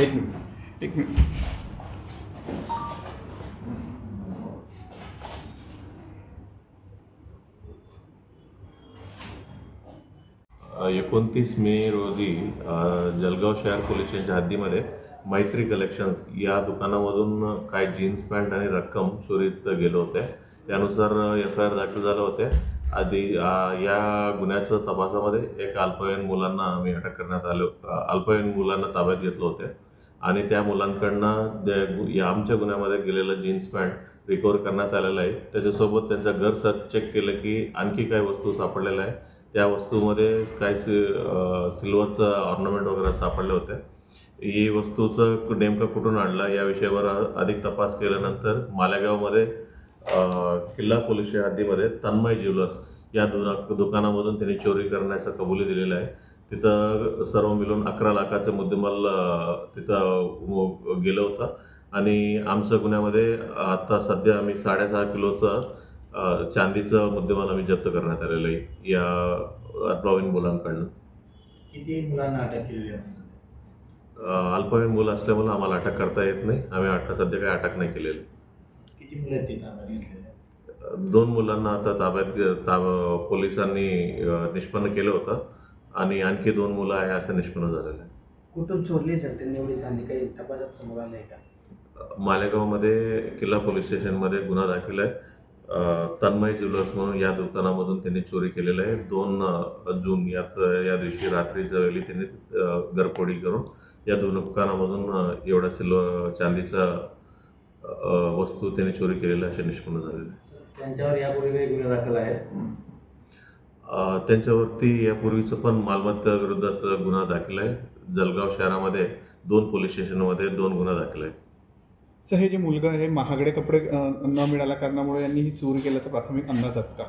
एक मिनट एक मिनट एकोणतीस मे रोजी जलगाव शहर पोलीस स्टेशनच्या हद्दीमध्ये मैत्री कलेक्शन्स या दुकानामधून काय जीन्स पॅन्ट आणि रक्कम चोरीत गेलो होते. त्यानुसार एफ आय आर दाखल झालं होते. आधी या गुन्ह्याच्या तपासामध्ये एक अल्पवयीन मुलांना आम्ही अटक करण्यात आलो अल्पवयीन मुलांना ताब्यात घेतलं होते. आणि त्या मुलांकडनं जे या आमच्या गुन्ह्यामध्ये गेलेलं जीन्स पॅन्ट रिकवर करण्यात आलेलं आहे. त्याच्यासोबत त्यांचं घर सर्च चेक केलं की आणखी काही वस्तू सापडलेल्या आहे त्या वस्तूमध्ये काही सि सिल्वरचं ऑर्नामेंट वगैरे सापडले होते. ही वस्तूचं नेमकं कुठून आणलं या विषयावर अधिक तपास केल्यानंतर मालेगावमध्ये किल्ला पोलीस हद्दीमध्ये तन्मय ज्वेलर्स या दुना दुकानामधून त्यांनी चोरी करण्याचा कबुली दिलेला आहे. तिथं सर्व मिळून अकरा लाखाचं मुद्देमाल तिथं गेलं होतं. आणि आमच्या गुन्ह्यामध्ये आता सध्या आम्ही साडेसहा किलोचं चांदीचं मुद्देमाल आम्ही जप्त करण्यात आलेलं आहे. या अल्पवयीन मुलांकडनं. किती मुलांना अटक केलेली आहे? अल्पवयीन मुलं असल्यामुळे आम्हाला अटक करता येत नाही. आम्ही आता सध्या काही अटक नाही केलेली. किती मुलं आहेत ते ताब्यात घेतलेले दोन मुलांना आता ताब्यात ताब पोलिसांनी निष्पन्न केलं होतं. आणि आणखी दोन मुलं आहे असं निष्पन्न झालेलं आहे. कुठून चोरली सर त्यांनी एवढी चांदी? काही तपासात समोर आलंय का? मालेगावमध्ये किल्ला पोलीस स्टेशनमध्ये गुन्हा दाखल आहे. तन्मय ज्वेलर्स म्हणून या दुकानामधून त्यांनी चोरी केलेलं आहे. दोन जून यात या दिवशी रात्रीच्या वेळी त्यांनी घरफोडी करून या दोन दुकानामधून एवढा सिल्वर चांदीचा वस्तू त्यांनी चोरी केलेल्या असे निष्पन्न झालेले आहे. त्यांच्यावर यापूर्वी काही गुन्हे दाखल आहेत. त्यांच्यावरती यापूर्वीचं पण मालमत्ता विरोधात गुन्हा दाखल आहे. जळगाव शहरामध्ये दोन पोलीस स्टेशनमध्ये दोन गुन्हा दाखल आहे सर हे जे मुलगा आहे महागडे कपडे न मिळाल्या कारणामुळे यांनी ही चोरी केल्याचा प्राथमिक अंदाज आहेत का?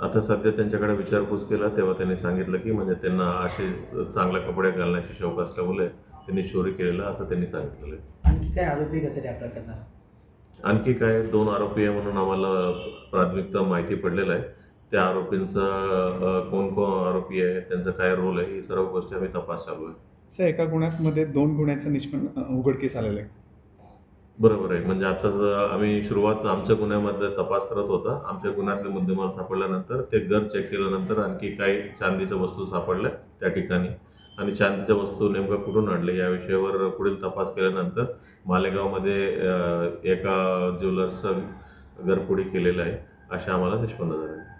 आता सध्या त्यांच्याकडे विचारपूस केला तेव्हा त्यांनी सांगितलं की म्हणजे त्यांना असे चांगले कपडे घालण्याची शौक असल्यामुळे त्यांनी चोरी केलेलं असं त्यांनी सांगितलेलं आहे. आणखी काय आरोपी का सर या प्रकरणात आणखी काय दोन आरोपी आहे म्हणून आम्हाला प्राथमिकता माहिती पडलेलं आहे. त्या आरोपींचा कोण कोण आरोपी आहे त्यांचा काय रोल आहे ही सर्व गोष्टी आम्ही तपास चालू आहे. सर एका गुन्ह्यामध्ये दोन गुन्ह्याचं निष्पन्न उघडकीस आलेलं आहे. बरोबर आहे. म्हणजे आता ज- आम्ही सुरुवात आमच्या गुन्ह्यामध्ये तपास करत होता. आमच्या गुन्ह्यातले मुद्देमाल सापडल्यानंतर ते घर चेक केल्यानंतर आणखी काही चांदीच्या वस्तू सापडल्या त्या ठिकाणी. आणि चांदीच्या वस्तू नेमकं कुठून आणले या विषयावर पुढील तपास केल्यानंतर मालेगावमध्ये एका ज्वेलर्सचं घरपुढी केलेलं आहे. असे आम्हाला निष्पन्न झाले.